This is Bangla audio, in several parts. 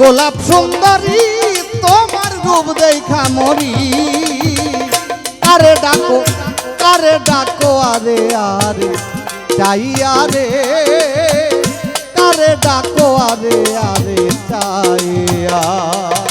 গোলাপ সুন্দরী, তোমার রূপ দেখা মরি। আরে ডাকো আরে ডাকো, আরে আরে চাই আরে কারে ডাকো, আরে আরে চাই আ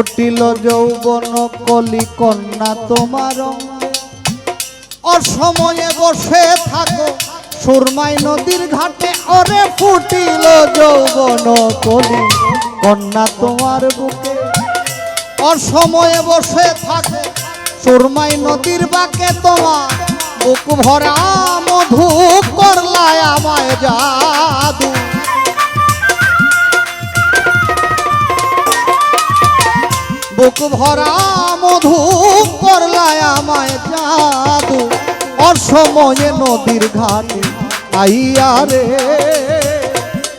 ফুটিল যৌবন কলি কন্যা তোমার। অসময়ে বসে থাকো সুরমাই নদীর ঘাটে ওরে ফুটিল যৌবন কলি কন্যা তোমার বুকে। অসময়ে বসে থাকো সুরমাই নদীর বাকে তোমার। বুক ভরা মধু করলায় আমায় জাদু। ভরা মধু করলায় আমায় জাদু। অসময়ে নদীর ঘাটে আইয়া রে।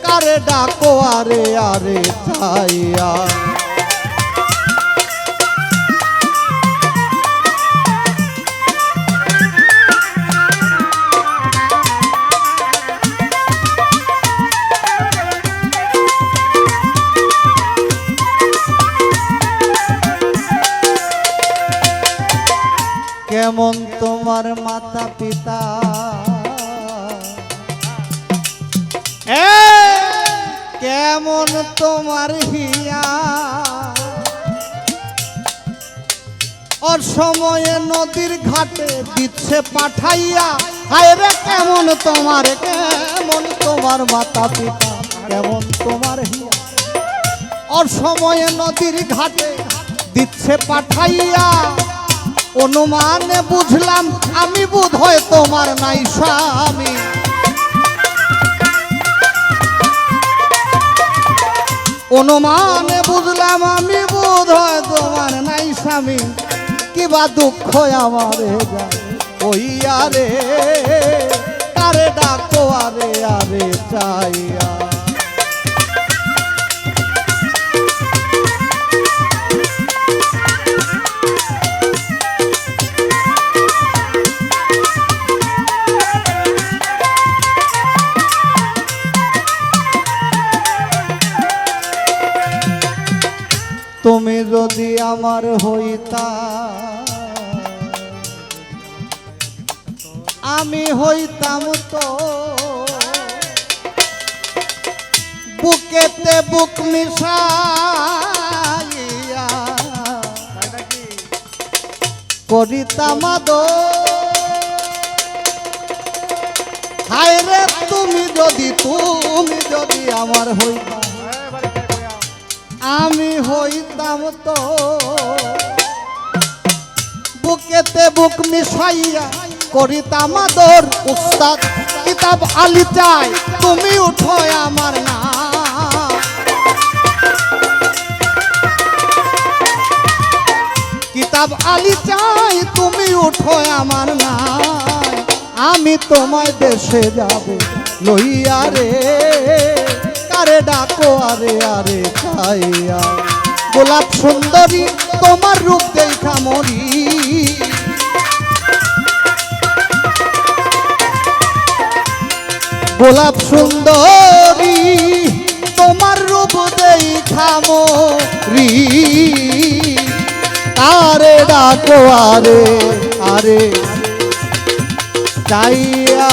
কারে ডাকো আরে আরে চাইয়া কেমন তোমার মাতা পিতা কেমন তোমার হিয়া। অসময়ে নদীর ঘাটে দিচ্ছে পাঠাইয়া। হায় রে কেমন তোমার কেমন তোমার মাতা পিতা কেমন তোমার হিয়া। অসময়ে নদীর ঘাটে দিচ্ছে পাঠাইয়া। অনুমানে বুঝলাম, আমি বোধ হয় তোমার নাই স্বামী। অনুমানে বুঝলাম, আমি বোধ হয় তোমার নাই স্বামী। কিবা দুঃখ আমারে ওই আরে কারে ডাকো আরে আরে চাইয়া। আমার হইতা। আমি হইতাম তো বুকেতে বুক মিশাইয়া। করিতাম হায় রে তুমি যদি তুমি যদি আমার হইতা। আমি হইতাম তো বুকেতে বুক মিশাইয়া করিতাম আদর। উস্তাদ, কিতাব আলি চাই, তুমি উঠো আমার না। কিতাব আলি চাই, তুমি উঠো আমার না। আমি তোমায় দেশে যাব, লইয়া রে। আরে আরে চাইয়া গোলাপ সুন্দরী, তোমার রূপ দেখা মরি। গোলাপ সুন্দরী, তোমার রূপ দেখা মরি। আরে, ডাকো, আরে আরে। চাইয়া